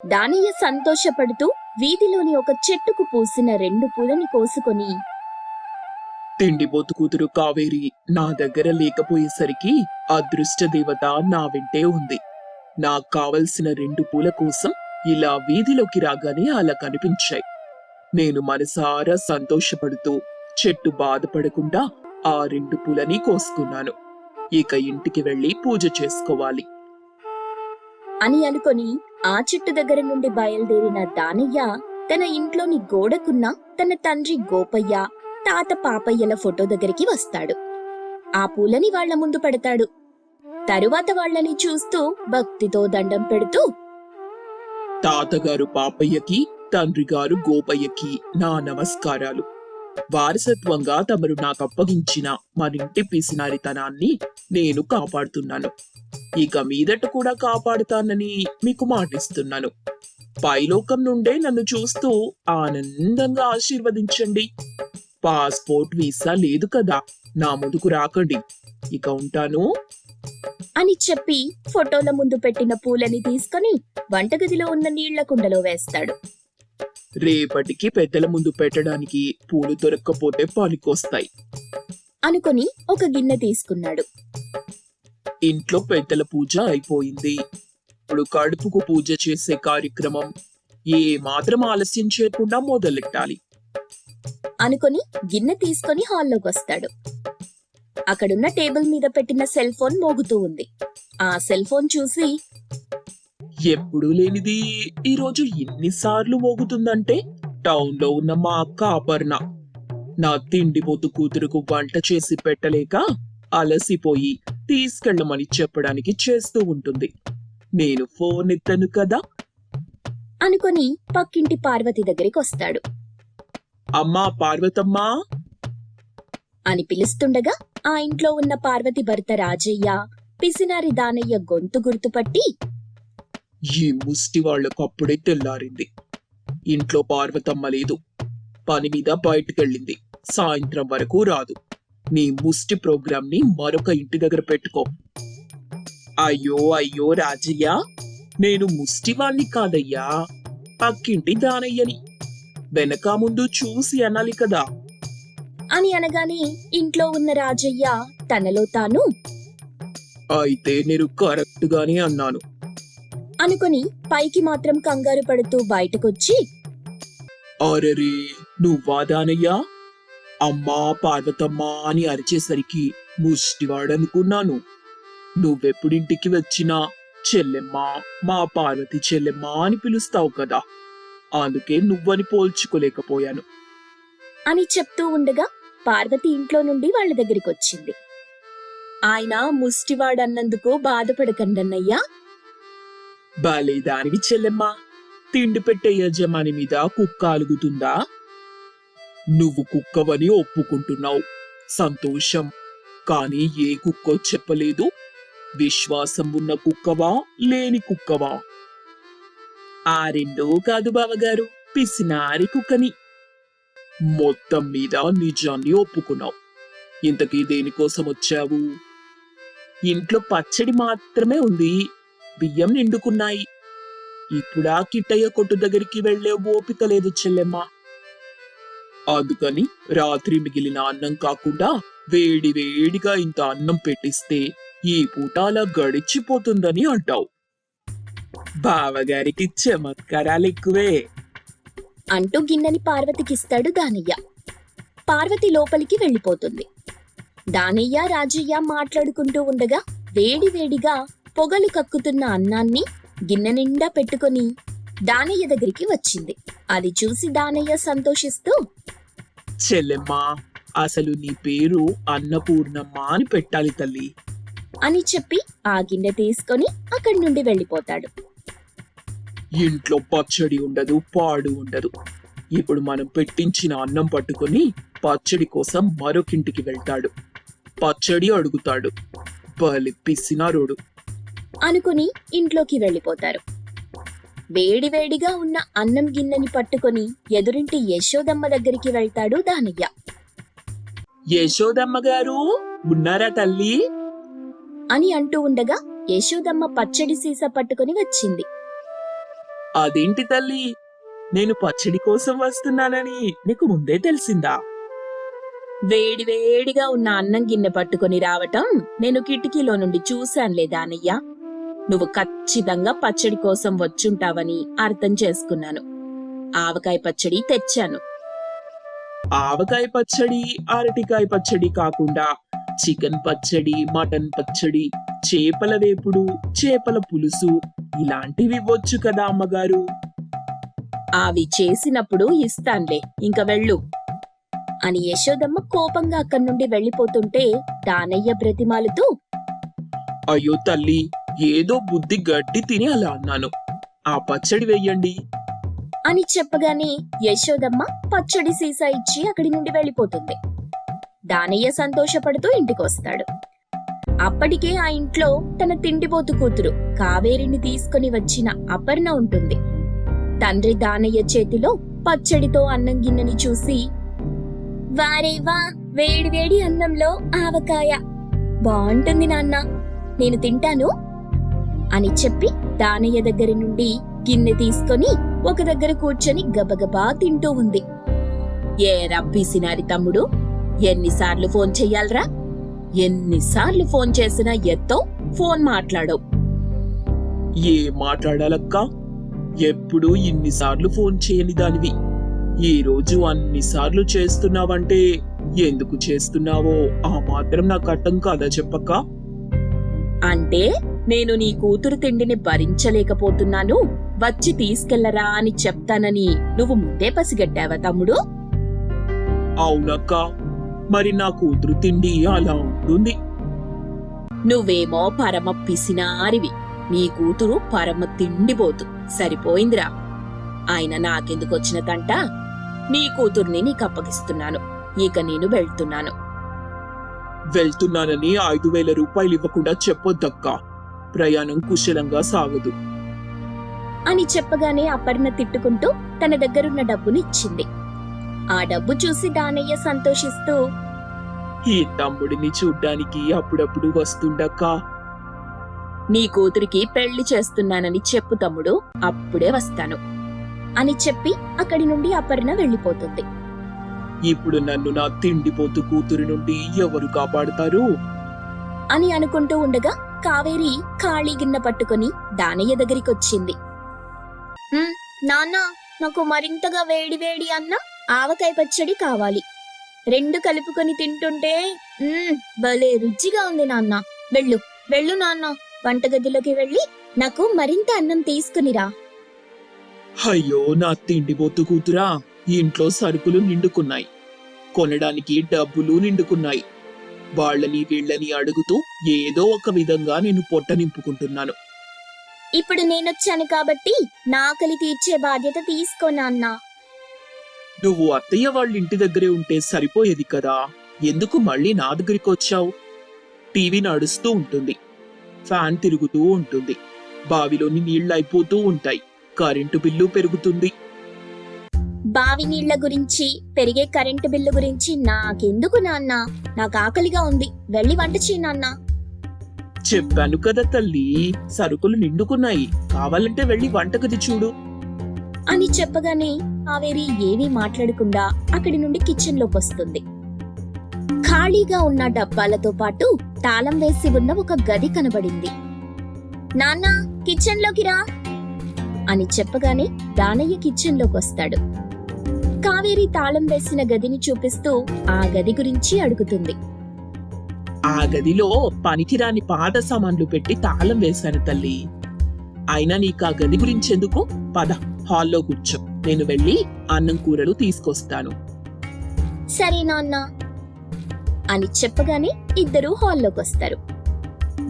దానయ్య సంతోషపడుతూ వీధిలోని ఒక చెట్టుకు పూసిన రెండు పూలని కోసుకొని తిండిపోతు కూతురు కావేరి నా దగ్గర లేకపోయేసరికి అదృష్ట దేవత నా వెంటే ఉంది. నాకు కావలసిన రెండు పూల కోసం ఇలా వీధిలోకి రాగానే అలా కనిపించాయి. నేను మనసారా సంతోషపడుతూ చెట్టు బాధపడకుండా ఆ రెండు పూలని కోసుకున్నాను. ఇక ఇంటికి వెళ్ళి పూజ చేసుకోవాలి. అని అనుకొని ఆ చెట్టు దగ్గర నుండి బయలుదేరిన దానయ్య తన ఇంట్లోని గోడకున్న తన తండ్రి గోపయ్య తాత పాపయ్యల ఫోటో దగ్గరికి వస్తాడు. ఆ పూలని వాళ్ళ ముందు పెడతాడు. తరువాత వాళ్ళని చూస్తూ భక్తితో దండం పెడుతూ తాతగారు పాపయ్యకి తండ్రి గారు గోపయ్యకి నా నమస్కారాలు. వారసత్వంగా తమరు నాకు అప్పగించిన మరింటి పిసినారితనాన్ని నేను కాపాడుతున్నాను. ఇక మీదట కూడా కాపాడుతానని మీకు మాటిస్తున్నాను. పైలోకం నుండే నన్ను చూస్తూ ఆనందంగా ఆశీర్వదించండి. పాస్పోర్ట్ వీసా లేదు కదా నా ముందుకు రాకండి. ఇక ఉంటాను. అని చెప్పి ఫోటోల ముందు పెట్టిన పూలని తీసుకొని వంటగదిలో ఉన్న నీళ్ళ కుండలో వేస్తాడు. రేపటికి పెద్దల ముందు పెట్టడానికి పూలు దొరక్కపోతే పనికొస్తాయి. అనుకొని ఒక గిన్నె తీసుకున్నాడు. ఇంట్లో పెద్దల పూజ అయిపోయింది. ఇప్పుడు కడుపుకు పూజ చేసే కార్యక్రమం ఏ మాత్రం ఆలస్యం చేయకుండా మొదలెట్టాలి. అనుకొని గిన్నె తీసుకొని హాల్లోకి వస్తాడు అక్కడున్న టేబుల్ మీద పెట్టిన సెల్ ఫోన్ మోగుతూ ఉంది. ఆ సెల్ ఫోన్ చూసి ఎప్పుడూ లేనిది. ఈరోజు ఎన్నిసార్లు మోగుతుందంటే టౌన్లో ఉన్న మా అక్క అపర్ణ. నా తిండిపోతు కూతురుకు వంట చేసి పెట్టలేక అలసిపోయి తీసుకెళ్ళమని చెప్పడానికి చేస్తూ ఉంటుంది. నేను ఫోన్ ఎత్తను కదా? అనుకొని పక్కింటి పార్వతి దగ్గరికి వస్తాడు. అమ్మా పార్వతమ్మా! అని పిలుస్తుండగా ఆ ఇంట్లో ఉన్న పార్వతి భర్త రాజయ్య పిసినారి దానయ్య గొంతు గుర్తుపట్టి ఈ ముష్టి వాళ్ళకు అప్పుడే తెల్లారింది. ఇంట్లో పార్వతమ్మ లేదు. పని మీద బయటకెళ్ళింది. సాయంత్రం వరకు రాదు. నీ ముష్టి ప్రోగ్రామ్ని మరొక ఇంటి దగ్గర పెట్టుకో. అయ్యో అయ్యో రాజయ్య! నేను ముష్టివాణ్ణి కాదయ్యా. పక్కింటి దానయ్యని. వెనక ముందు చూసి అనాలి కదా. అని అనగానే ఇంట్లో ఉన్న రాజయ్య తనలో తాను అయితే నేను కరెక్ట్ గానే అన్నాను. అనుకొని పైకి మాత్రం కంగారు పడుతూ బయటకొచ్చి అరెరే నువ్వా దానయ్యా అమ్మా పార్వతమ్మా అని అరిచేసరికి ముష్టివాడనుకున్నాను. నువ్వెప్పుడింటికి వచ్చినా చెల్లెమ్మా మా పార్వతి చెల్లెమ్మా అని పిలుస్తావు కదా. అందుకే నువ్వని పోల్చుకోలేకపోయాను. అని చెప్తూ ఉండగా పార్వతి ఇంట్లో నుండి వాళ్ళ దగ్గరికి వచ్చింది ఆయన ముష్టివాడన్నందుకు బాధపడకండన్నయ్యా. బాలే దానివి చెల్లెమ్మా. తిండి పెట్టే యజమాని మీద కుక్క అలుగుతుందా? నువ్వు కుక్కవని ఒప్పుకుంటున్నావు. సంతోషం. కానీ ఏ కుక్కో చెప్పలేదు. విశ్వాసం ఉన్న కుక్కవా లేని కుక్కవా? ఆ రెండో కాదు బావగారు. పిసినారి కుక్కని. మొత్తం మీద నిజాన్ని ఒప్పుకున్నావు. ఇంతకీ దేనికోసం వచ్చావు? ఇంట్లో పచ్చడి మాత్రమే ఉంది. బియ్యం నిండుకున్నాయి. ఇప్పుడా కిట్టయ్య కొట్టు దగ్గరికి వెళ్ళే ఓపిక లేదు చెల్లెమ్మ. అందుకని రాత్రి మిగిలిన అన్నం కాకుండా వేడి వేడిగా ఇంత అన్నం పెట్టిస్తే ఈ పూట అలా గడిచిపోతుందని అంటావు. బావగారికి చమత్కారాలు ఎక్కువే. అంటూ గిన్నెని పార్వతికిస్తాడు దానయ్య. పార్వతి లోపలికి వెళ్ళిపోతుంది. దానయ్య రాజయ్య మాట్లాడుకుంటూ ఉండగా వేడి వేడిగా పొగలు కక్కుతున్న అన్నాన్ని గిన్నె నిండా పెట్టుకొని దానయ్య దగ్గరికి వచ్చింది. అది చూసి దానయ్య సంతోషిస్తూ చెల్లెమ్మ అసలు నీ పేరు అన్నపూర్ణమ్మ అని పెట్టాలి తల్లి. అని చెప్పి ఆ గిన్నె తీసుకొని అక్కడి నుండి వెళ్ళిపోతాడు. ఇంట్లో పచ్చడి ఉండదు పాడు ఉండదు. ఇప్పుడు మనం పెట్టించిన అన్నం పట్టుకొని పచ్చడి కోసం మరొకింటికి వెళ్తాడు. పచ్చడి అడుగుతాడు. బలి పిసినారోడు. అనుకుని ఇంట్లోకి వెళ్ళిపోతారు. వేడివేడిగా ఉన్న అన్నం గిన్నెని పట్టుకొని ఎదురింటి యశోదమ్మ దగ్గరికి వెళ్తాడు దానయ్య. యశోదమ్మ గారు ఉన్నారా తల్లి? అని అంటూ ఉండగా యశోదమ్మ పచ్చడి సీసా పట్టుకొని వచ్చింది. అదేంటి తల్లి? నేను పచ్చడి కోసం వస్తున్నానని నీకు ముందే తెలిసిందా? వేడి వేడిగా ఉన్న అన్నం గిన్నె పట్టుకొని రావటం నేను కిటికీలో నుండి చూశానులే దానయ్య. నువ్వు ఖచ్చితంగా పచ్చడి కోసం వచ్చుంటావని అర్థం చేసుకున్నాను. ఆవకాయ పచ్చడి తెచ్చాను. ఆవకాయ పచ్చడి అరటికాయ పచ్చడి కాకుండా చికెన్ పచ్చడి మటన్ పచ్చడి చేపల వేపుడు చేపల పులుసు ఇలాంటివి ఇవ్వచ్చు కదా అమ్మగారు. అవి చేసినప్పుడు ఇస్తాన్లే ఇంక వెళ్ళు. అని యశోదమ్మ కోపంగా అక్కడి నుండి వెళ్ళిపోతుంటే దానయ్య బ్రతిమాలుతూ అయ్యో తల్లి ఏదో బుద్ధి గడ్డి తిని అలా అన్నాను. ఆ పచ్చడి వెయ్యండి అని చెప్పగానే యశోదమ్మ పచ్చడి సీసా ఇచ్చి అక్కడి నుండి వెళ్ళిపోతుంది. దానయ్య సంతోషపడుతూ ఇంటికొస్తాడు. అప్పటికే ఆ ఇంట్లో తన తిండిపోతు కూతురు కావేరిని తీసుకుని వచ్చిన అపర్ణ ఉంటుంది. తండ్రి దానయ్య చేతిలో పచ్చడితో అన్నం గిన్నెని చూసి వారేవా వేడి వేడి అన్నంలో ఆవకాయ. బాగుంటుంది నాన్న నేను తింటాను. అని చెప్పి దానయ్య దగ్గర నుండి గిన్నె తీసుకొని ఒక దగ్గర కూర్చొని గబగబా తింటూ ఉంది. ఏ రబ్బీసినారి తమ్ముడు ఎన్నిసార్లు ఫోన్ చెయ్యాలరా? ఎన్నిసార్లు ఫోన్ చేసినా ఎత్తో ఫోన్ మాట్లాడవు. ఏ మాట్లాడాలక్కా? ఎప్పుడు ఇన్నిసార్లు ఫోన్ చేయని దానివి. ఈరోజు అన్నిసార్లు చేస్తున్నావంటే ఎందుకు చేస్తున్నావో ఆ మాత్రం నాకు అర్థం కాదా చెప్పక్కా? అంటే నేను నీ కూతురు తిండిని భరించలేకపోతున్నాను. వచ్చి తీసుకెళ్ళరా అని చెప్తానని నువ్వు ముందే పసిగట్టావా తమ్ముడు? అవునక్క మరి నా కూతురు తిండి అలా ఉంటుంది. నువ్వేమో పరమ పిసినారివి. నీ కూతురు పరమ తిండిపోతు. సరిపోయిందిరా. ఆయన నాకెందుకొచ్చిన తంట? నీ కూతుర్ని నీకు అప్పగిస్తున్నాను ఇక నేను వెళ్తున్నాను. వెళ్తున్నానని ఐదు వేల రూపాయలు ఇవ్వకుండా చెప్పొద్దక్క. ప్రయాణం కుశలంగా సాగదు. అని చెప్పగానే అపర్ణ తిట్టుకుంటూ తన దగ్గరున్న డబ్బుని ఇచ్చింది ఆ డబ్బు చూసి దానయ్య సంతోషిస్తూ ఈ తమ్ముడిని చూడ్డానికి అప్పుడప్పుడు వస్తుండక్క. నీ కూతురికి పెళ్ళి చేస్తున్నానని చెప్పు తమ్ముడు అప్పుడే వస్తాను. అని చెప్పి అక్కడి నుండి అపర్ణ వెళ్ళిపోతుంది. ఇప్పుడు నన్ను నా తిండిపోతు కూతురి నుండి ఎవరు కాపాడుతారు? అని అనుకుంటూ ఉండగా కావేరి ఖాళీ గిన్నె పట్టుకొని దానయ్య దగ్గరికొచ్చింది. నాన్న నాకు మరింతగా వేడి వేడి అన్నం ఆవకాయ పచ్చడి కావాలి. రెండు కలుపుకొని తింటుంటే భలే రుచిగా ఉంది నాన్న. వెళ్ళు వెళ్ళు నాన్న. వంటగదిలోకి వెళ్ళి నాకు మరింత అన్నం తీసుకునిరా. అయ్యో నా తిండిపోతు కూతురా. ఇంట్లో సరుకులు నిండుకున్నాయి. కొనడానికి డబ్బులు నిండుకున్నాయి. వాళ్ళని వీళ్ళని అడుగుతూ ఏదో ఒక విధంగా నేను పొట్ట నింపుకుంటున్నాను. ఇప్పుడు నేనొచ్చాను కాబట్టి నా ఆకలి తీర్చే బాధ్యత తీసుకో నాన్నా నువ్వు అత్తయ్య వాళ్ళ ఇంటి దగ్గరే ఉంటే సరిపోయేది కదా. ఎందుకు మళ్ళీ నా దగ్గరికి వచ్చావు? టీవీ నడుస్తూ ఉంటుంది. ఫ్యాన్ తిరుగుతూ ఉంటుంది. బావిలోని నీళ్ళు అయిపోతూ ఉంటాయి. కరెంటు బిల్లు పెరుగుతుంది. బావి నీళ్ళ గురించి పెరిగే కరెంటు బిల్లు గురించి నాకెందుకు నాన్న? నాకు ఆకలిగా ఉంది. వెళ్ళి వంట చేయి నాన్న. చెప్పాను కదా తల్లి సరుకులు నిండుకున్నాయి. కావాలంటే వెళ్ళి వంటగది చూడు. అని చెప్పగానే కావేరి ఏమీ మాట్లాడకుండా అక్కడి నుండి కిచెన్లోకి వస్తుంది ఖాళీగా ఉన్న డబ్బాలతో పాటు తాళం వేసి ఉన్న ఒక గది కనబడింది. నాన్న కిచెన్లోకి రా అని చెప్పగానే దానయ్య కిచెన్లోకి వస్తాడు కావేరి తాళం వేసిన గదిని చూపిస్తూ ఆ గది గురించి అడుగుతుంది. ఆ గదిలో పనికిరాని పాత సామాన్లు పెట్టి తాళం వేశాను తల్లి. అయినా నీకు ఆ గది గురించి ఎందుకు? పద హాల్లో కూర్చో. నేను వెళ్ళి అన్నం కూరలు తీసుకొస్తాను. సరే నాన్న అని చెప్పగానే ఇద్దరూ హాల్లోకి వస్తారు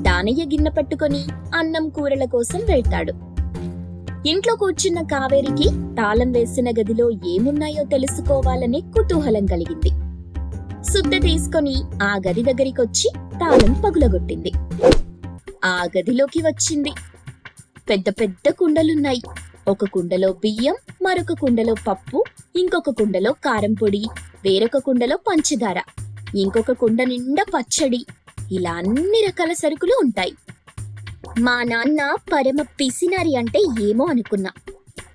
దానయ్య గిన్నె పట్టుకొని అన్నం కూరల కోసం వెళ్తాడు. ఇంట్లో కూర్చున్న కావేరికి తాళం వేసిన గదిలో ఏమున్నాయో తెలుసుకోవాలనే కుతూహలం కలిగింది. సుద్ద తీసుకొని ఆ గది దగ్గరికొచ్చి తాళం పగులగొట్టింది. ఆ గదిలోకి వచ్చింది. పెద్ద పెద్ద కుండలున్నాయి. ఒక కుండలో బియ్యం మరొక కుండలో పప్పు ఇంకొక కుండలో కారం పొడి వేరొక కుండలో పంచదార ఇంకొక కుండ నిండా పచ్చడి. ఇలా అన్ని రకాల సరుకులు ఉంటాయి. మా నాన్న పరమ పిసినారి అంటే ఏమో అనుకున్నా.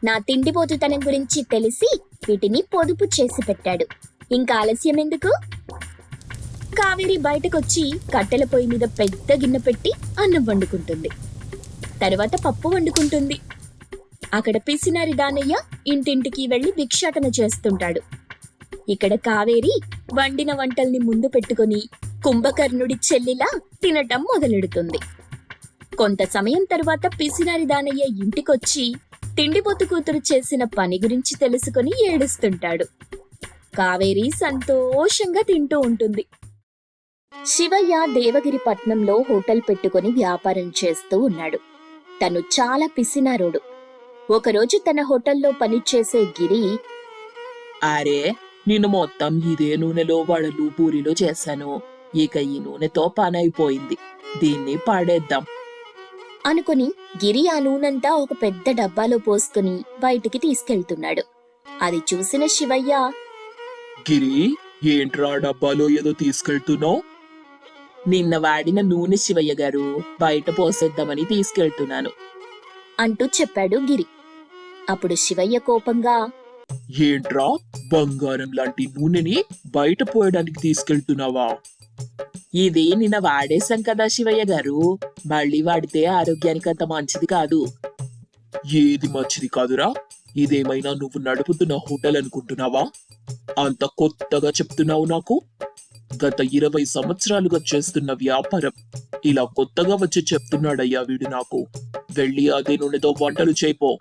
నా తిండిపోతుతనం గురించి తెలిసి వీటిని పొదుపు చేసి పెట్టాడు. ఇంకా ఆలస్యం ఎందుకు? కావేరి బయటకొచ్చి కట్టెల పొయ్యి మీద పెద్ద గిన్నె పెట్టి అన్నం వండుకుంటుంది. తర్వాత పప్పు వండుకుంటుంది. అక్కడ పిసినారి దానయ్య ఇంటింటికి వెళ్ళి భిక్షాటన చేస్తుంటాడు. ఇక్కడ కావేరి వండిన వంటల్ని ముందు పెట్టుకొని కుంభకర్ణుడి చెల్లిలా తినటం మొదలెడుతుంది. కొంత సమయం తర్వాత పిసినారి దానయ్య ఇంటికొచ్చి తిండిపోతు కూతురు చేసిన పని గురించి తెలుసుకొని ఏడుస్తుంటాడు. కావేరి సంతోషంగా తింటూ ఉంటుంది. శివయ్య దేవగిరి పట్నంలో హోటల్ పెట్టుకుని వ్యాపారం చేస్తూ ఉన్నాడు. తను చాలా పిసినారోడు. ఒకరోజు తన హోటల్లో పనిచేసే గిరి అరే నేను మొత్తం ఇదే నూనెలో వడలు పూరీలు చేశాను. ఇక ఈ నూనెతో పని అయిపోయింది దీన్ని పాడేద్దాం. అనుకుని గిరి ఆ నూనంతా ఒక పెద్ద డబ్బాలో పోసుకుని బయటికి తీసుకెళ్తున్నాడు. అది చూసిన శివయ్య గిరి ఏంట్రా డబ్బాలో ఏదో తీసుకెళ్తున్నావు? నిన్న వాడిన నూనె శివయ్య గారు బయట పోసేద్దామని తీసుకెళ్తున్నాను. అంటూ చెప్పాడు గిరి. అప్పుడు శివయ్య కోపంగా ఏంట్రా బంగారం లాంటి నూనెని బయట పోయడానికి తీసుకెళ్తున్నావా? ఇది నిన్న వాడేశాం కదా శివయ్య గారు? మళ్ళీ వాడితే ఆరోగ్యానికి అంత మంచిది కాదు. ఏది మంచిది కాదురా? ఇదేమైనా నువ్వు నడుపుతున్న హోటల్ అనుకుంటున్నావా? అంత కొత్తగా చెప్తున్నావు నాకు. గత ఇరవై సంవత్సరాలుగా చేస్తున్న వ్యాపారం ఇలా కొత్తగా వచ్చి చెప్తున్నాడయ్యా వీడు నాకు. వెళ్ళి అదే నూనెతో వంటలు చేయిపో.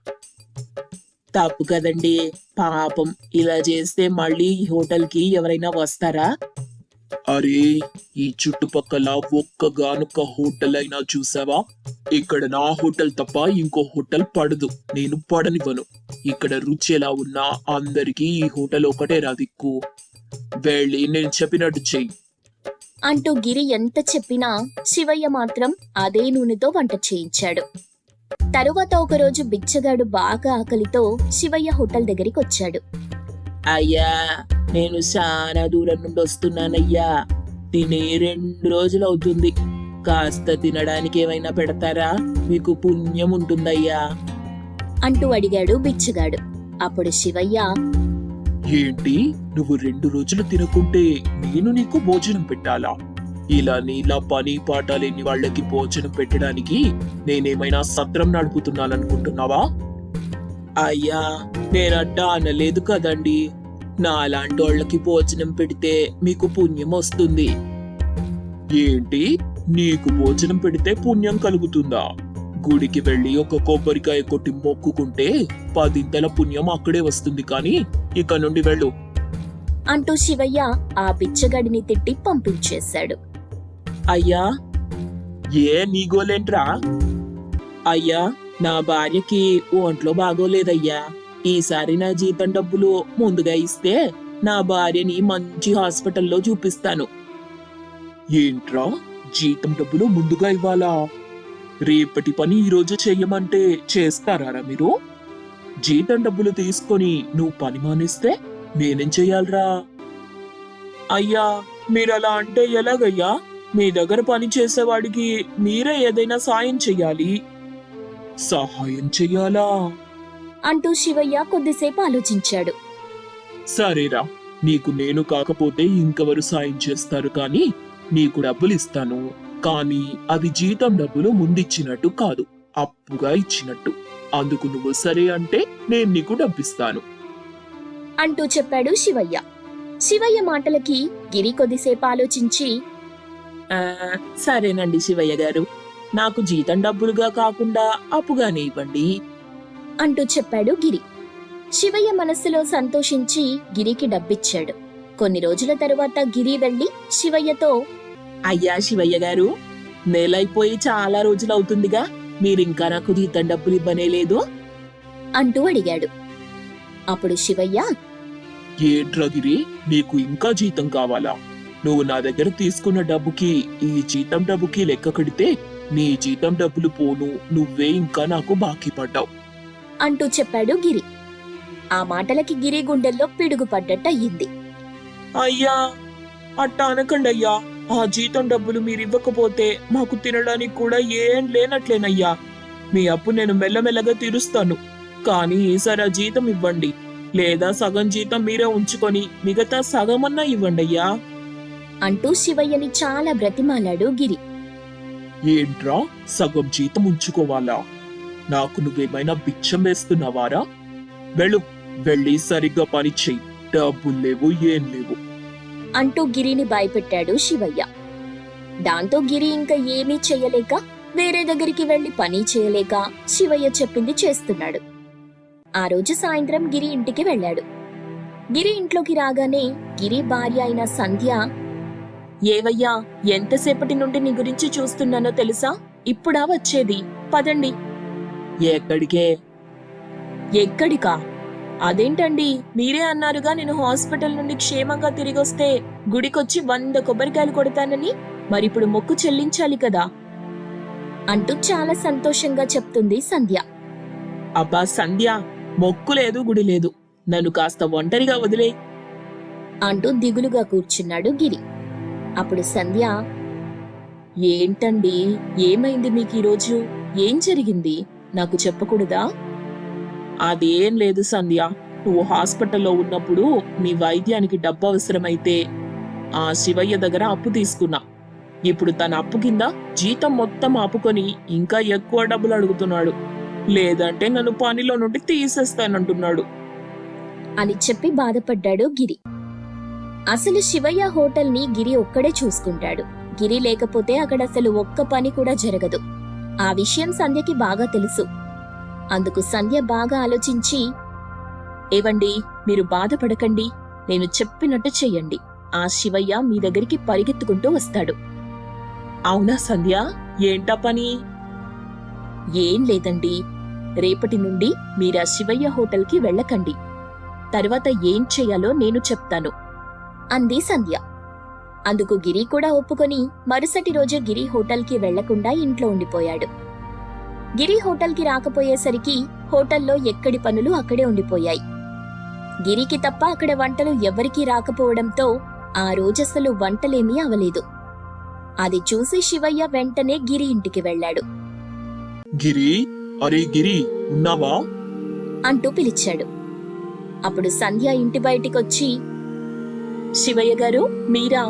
తప్పు కదండి. పాపం ఇలా చేస్తే మళ్ళీ ఈ హోటల్కి ఎవరైనా వస్తారా? అరే ఈ చుట్టుపక్కల ఒక్కగానొక్క హోటల్ అయినా చూసావా? ఇక్కడ నా హోటల్ తప్ప ఇంకో హోటల్ పడదు. నేను పడనివ్వను. ఇక్కడ రుచి ఎలా ఉన్నా అందరికీ ఈ హోటల్ ఒకటే రా దిక్కు. వెళ్ళి నేను చెప్పినట్టు చెయ్యి. అంటూ గిరి ఎంత చెప్పినా శివయ్య మాత్రం అదే నూనెతో వంట చేయించాడు. తరువాత ఒకరోజు బిచ్చగాడు బాగా ఆకలితో శివయ్య హోటల్ దగ్గరికి వచ్చాడు. అయ్యా నేను చాలా దూరం నుండి వస్తున్నానయ్యా. తిని రెండు రోజులు అవుతుంది. కాస్త తినడానికి ఏమైనా పెడతారా? మీకు పుణ్యం ఉంటుందయ్యా. అంటూ అడిగాడు బిచ్చగాడు. అప్పుడు శివయ్య ఏంటి? నువ్వు రెండు రోజులు తినకుంటే నేను నీకు భోజనం పెట్టాలా? ఇలా నీలా పని పాట లేని వాళ్ళకి భోజనం పెట్టడానికి నేనేమైనా సత్రం నడుపుతున్నాననుకుంటున్నావా? అయ్యా నేనట్ట అనలేదు కదండి. నా అలాంటి వాళ్ళకి భోజనం పెడితే మీకు పుణ్యం వస్తుంది. ఏంటి? నీకు భోజనం పెడితే పుణ్యం కలుగుతుందా? గుడికి వెళ్ళి ఒక కొబ్బరికాయ కొట్టి మొక్కుకుంటే పదింతల పుణ్యం అక్కడే వస్తుంది కానీ ఇక నుండి వెళ్ళు. అంటూ శివయ్య ఆ బిచ్చగాడిని తిట్టి పంపించేశాడు. అయ్యా. ఏ నీ గోలేంట్రా? అయ్యా నా భార్యకి ఒంట్లో బాగోలేదయ్యా. ఈసారి నా జీతం డబ్బులు ముందుగా ఇస్తే నా భార్యని మంచి హాస్పిటల్లో చూపిస్తాను. ఏంట్రా? జీతం డబ్బులు ముందుగా ఇవ్వాలా? రేపటి పని ఈరోజు చెయ్యమంటే చేస్తారా మీరు? జీతం డబ్బులు తీసుకొని నువ్వు పని మానేస్తే నేనేం చెయ్యాలరా అయ్యా మీరు అలా అంటే ఎలాగయ్యా? మీ దగ్గర పని చేసేవాడికి మీరే ఏదైనా సాయం చెయ్యాలి. సహాయం చెయ్యాలా అంటూ శివయ్య కొద్దిసేపు ఆలోచించాడు. సరేరా నీకు నేను కాకపోతే ఇంకెవరు సాయం చేస్తారు కానీ నీకు డబ్బులు ఇస్తాను. కానీ అది జీతం డబ్బులు ముందిచ్చినట్టు కాదు అప్పుగా ఇచ్చినట్టు. అందుకు నువ్వు సరే అంటే నేను నీకు డబ్బిస్తాను. అంటూ చెప్పాడు శివయ్య. శివయ్య మాటలకి గిరి కొద్దిసేపు ఆలోచించి సరేనండి శివయ్య గారు. నాకు జీతం డబ్బులుగా కాకుండా అప్పుగానే ఇవ్వండి. అంటూ చెప్పాడు గిరి. శివయ్య మనస్సులో సంతోషించి గిరికి డబ్బిచ్చాడు. కొన్ని రోజుల తరువాత గిరి వెళ్ళి శివయ్యతో అయ్యా శివయ్య గారు నెలైపోయి చాలా రోజులు అవుతుందిగా మీరింకా నాకు జీతం డబ్బులు ఇవ్వనే లేదు? అంటూ అడిగాడు. అప్పుడు శివయ్య ఏంట్రా గిరి నీకు ఇంకా జీతం కావాలా? నువ్వు నా దగ్గర తీసుకున్న డబ్బుకి ఈ జీతం డబ్బుకి లెక్క కడితే నీ జీతం డబ్బులు పోను నువ్వే ఇంకా నాకు బాకీ పడ్డావు. అంటూ చెప్పాడు గిరి. ఆ మాటలకి గిరి గుండెల్లో పిడుగు పడ్డట్టు అయ్యింది. అయ్యా అట్టా అనకండి అయ్యా ఆ జీతం డబ్బులు మీరు ఇవ్వకపోతే మాకు తినడానికి కూడా ఏం లేనట్లేనయ్యా. మీ అప్పు నేను మెల్లమెల్లగా తీరుస్తాను. కానీ ఈసారి ఆ జీతం ఇవ్వండి. లేదా సగం జీతం మీరే ఉంచుకొని మిగతా సగమన్నా ఇవ్వండి అయ్యా అంటూ శివయ్యని చాలా బ్రతిమాలాడు గిరి. ఏంట్రా? సగం జీతం ఉంచుకోవాలా? నాకు నువ్వేమైనా బిచ్చం వేస్తున్నావారా? వెళ్ళు వెళ్ళి సరిగ్గా పని చెయ్యి. డబ్బులు లేవు ఏం లేవు. అంటూ గిరిని భయపెట్టాడు శివయ్య. దాంతో గిరి ఇంకా ఏమీ చేయలేక వేరే దగ్గరికి వెళ్ళి పని చేయలేక శివయ్య చెప్పింది చేస్తున్నాడు. ఆ రోజు సాయంత్రం గిరి ఇంటికి వెళ్ళాడు. గిరి ఇంట్లోకి రాగానే గిరి భార్య అయిన సంధ్య ఏవయ్యా ఎంతసేపటి నుండి నీ గురించి చూస్తున్నానో తెలుసా? ఇప్పుడా వచ్చేది. పదండి. ఎక్కడికే? ఎక్కడికా? అదేంటండి? మీరే అన్నారుగా నేను హాస్పిటల్ నుండి క్షేమంగా తిరిగొస్తే గుడికొచ్చి వంద కొబ్బరికాయలు కొడతానని? మరిప్పుడు మొక్కు చెల్లించాలి కదా? అంటూ చాలా సంతోషంగా చెప్తుంది సంధ్య. అబ్బా సంధ్య మొక్కు లేదు గుడి లేదు. నన్ను కాస్త ఒంటరిగా వదిలే అంటూ దిగులుగా కూర్చున్నాడు గిరి. అప్పుడు సంధ్య ఏంటండి? ఏమైంది మీకు ఈరోజు? ఏం జరిగింది? నాకు చెప్పకూడదా? అదేం లేదు సంధ్య. నువ్వు హాస్పిటల్లో ఉన్నప్పుడు నీ వైద్యానికి డబ్బు అవసరమైతే ఆ శివయ్య దగ్గర అప్పు తీసుకున్నా. ఇప్పుడు తన అప్పు కింద జీతం మొత్తం ఆపుకొని ఇంకా ఎక్కువ డబ్బులు అడుగుతున్నాడు. లేదంటే నన్ను పనిలో నుండి తీసేస్తానంటున్నాడు. అని చెప్పి బాధపడ్డాడు గిరి. అసలు శివయ్య హోటల్ని గిరి ఒక్కడే చూసుకుంటాడు. గిరి లేకపోతే అక్కడ అసలు ఒక్క పని కూడా జరగదు. ఆ విషయం సంధ్యకి బాగా తెలుసు. అందుకు సంధ్య బాగా ఆలోచించి ఏవండి మీరు బాధపడకండి. నేను చెప్పినట్టు చెయ్యండి. ఆ శివయ్య మీ దగ్గరికి పరిగెత్తుకుంటూ వస్తాడు. అవునా సంధ్య? ఏంటా పని? ఏం లేదండి. రేపటి నుండి మీరా శివయ్య హోటల్కి వెళ్ళకండి. తర్వాత ఏం చేయాలో నేను చెప్తాను. అంది సంధ్య. అందుకు గిరి కూడా ఒప్పుకొని మరుసటి రోజు గిరి హోటల్కి వెళ్ళకుండా ఇంట్లో ఉండిపోయాడు. గిరి హోటల్కి రాకపోయేసరికి హోటల్లో ఎక్కడి పనులు అక్కడే ఉండిపోయాయి. గిరికి తప్ప అక్కడ వంటలు ఎవ్వరికీ రాకపోవడంతో ఆ రోజసలు వంటలేమీ అవలేదు. అది చూసి శివయ్య వెంటనే గిరి ఇంటికి వెళ్ళాడు. గిరి అరే గిరి ఉన్నావా? అంటూ పిలిచాడు. అప్పుడు సంధ్య ఇంటి బయటికొచ్చి శివయ్య గారు మీరా?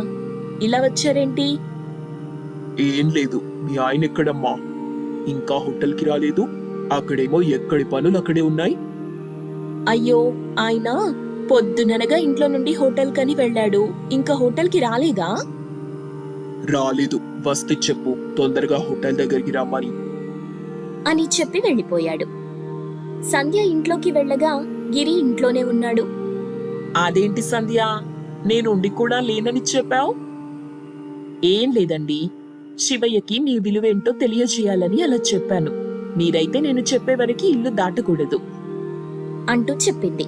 ఇలా వచ్చారేంటి? ఏం లేదు మీ ఆయన ఎక్కడమ్మా? ఇంకా హోటల్కి రాలేదు అక్కడేమో ఎక్కడి పనులు అక్కడే ఉన్నాయి. అయ్యో ఆయన పొద్దుననగా ఇంట్లో నుండి హోటల్ కని వెళ్ళాడు ఇంకా హోటల్కి రాలేదా? రాలేదు వస్తే చెప్పు తొందరగా హోటల్ దగ్గరికి రమ్మని అని చెప్పి వెళ్ళిపోయాడు. సంధ్య ఇంట్లోకి వెళ్ళగా గిరి ఇంట్లోనే ఉన్నాడు. అదేంటి సంధ్య? నేనుండి కూడా లేనని చెప్పావు? ఏం లేదండి. శివయ్యకి నీ విలువేంటో తెలియజేయాలని అలా చెప్పాను. మీరైతే నేను చెప్పే వరకు ఇల్లు దాటకూడదు. అంటూ చెప్పింది.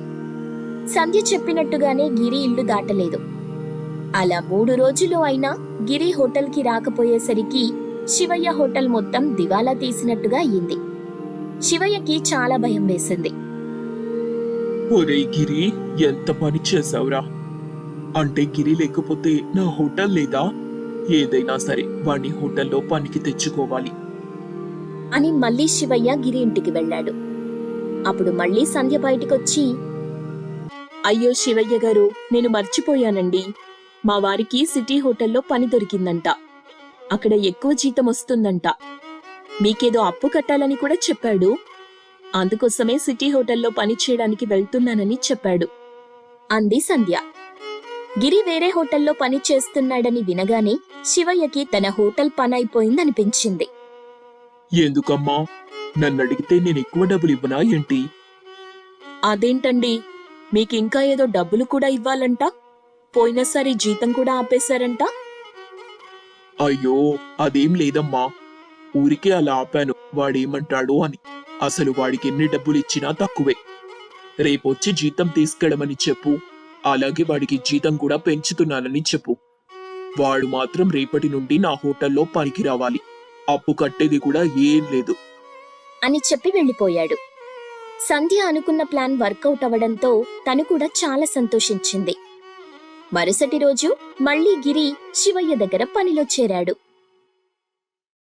సంధ్య చెప్పినట్టుగానే గిరి ఇల్లు దాటలేదు. అలా మూడు రోజులు అయినా గిరి హోటల్కి రాకపోయేసరికి శివయ్య హోటల్ మొత్తం దివాలా తీసినట్టుగా అయ్యింది శివయ్యకి చాలా భయం వేసింది. ఒరే గిరి ఎంత పని చేసావురా అంటే గిరి లేకపోతే నా హోటల్ లేదా? ఏదైనా సరే వాణ్ణి హోటల్లో పనికి తెచ్చుకోవాలి. అని మళ్ళీ శివయ్య గిరి ఇంటికి వెళ్ళాడు. అప్పుడు మళ్ళీ సంధ్య బయటికొచ్చి అయ్యో శివయ్య గారు నేను మర్చిపోయానండి. మా వారికి సిటీ హోటల్లో పని దొరికిందంట. అక్కడ ఎక్కువ జీతం వస్తుందంట. మీకేదో అప్పు కట్టాలని కూడా చెప్పాడు. అందుకోసమే సిటీ హోటల్లో పని చేయడానికి వెళ్తున్నానని చెప్పాడు అంది సంధ్య. గిరి వేరే హోటల్లో పని చేస్తున్నాడని వినగానే శివయ్యకి తన హోటల్ పని అయిపోయిందనిపించింది ఎందుకమ్మా? నన్ను అడిగితే నేను ఎక్కువ డబ్బులు ఇవ్వనా ఏంటి? అదేంటండి? మీకింకా ఏదో డబ్బులు కూడా ఇవ్వాలంట? పోయినసారి జీతం కూడా ఆపేశారంట? అయ్యో అదేం లేదమ్మా. ఊరికే అలా ఆపాను వాడేమంటాడో అని. అసలు వాడికి ఎన్ని డబ్బులు ఇచ్చినా తక్కువే. రేపొచ్చి జీతం తీసుకెళ్ళమని చెప్పు. అలాగే వాడికి జీతం కూడా పెంచుతున్నానని చెప్పు. వాడు మాత్రం రేపటి నుండి నా హోటల్లో పనికి రావాలి. అప్పు కట్టేది కూడా ఏం లేదు. అని చెప్పి వెళ్ళిపోయాడు. సంధ్య అనుకున్న ప్లాన్ వర్కౌట్ అవడంతో తను కూడా చాలా సంతోషించింది. మరుసటి రోజు మళ్ళీ గిరి శివయ్య దగ్గర పనిలో చేరాడు.